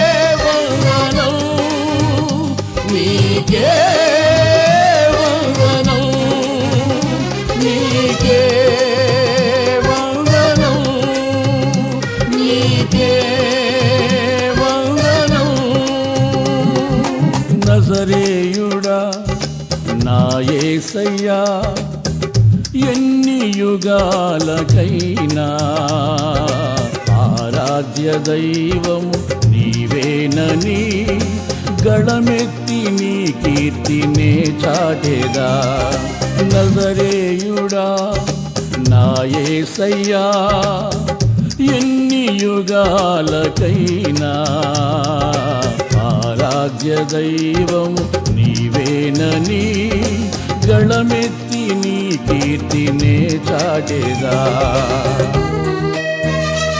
జీవనం నీకే వందనం నీకే వందనం నీకే వందనం నజరేయుడా నాయసయ్యా ఎన్ని యుగాలకైనా ఆరాధ్య దైవము నీవేనని గళమెత్తి నీ కీర్తినే చాటేదా. నజరేయుడా నా యేసయ్యా ఎన్ని యుగాలకైనా. ఆరాధ్య దైవము నీవేనని గళమెత్తి నీ కీర్తినే చాటేదా.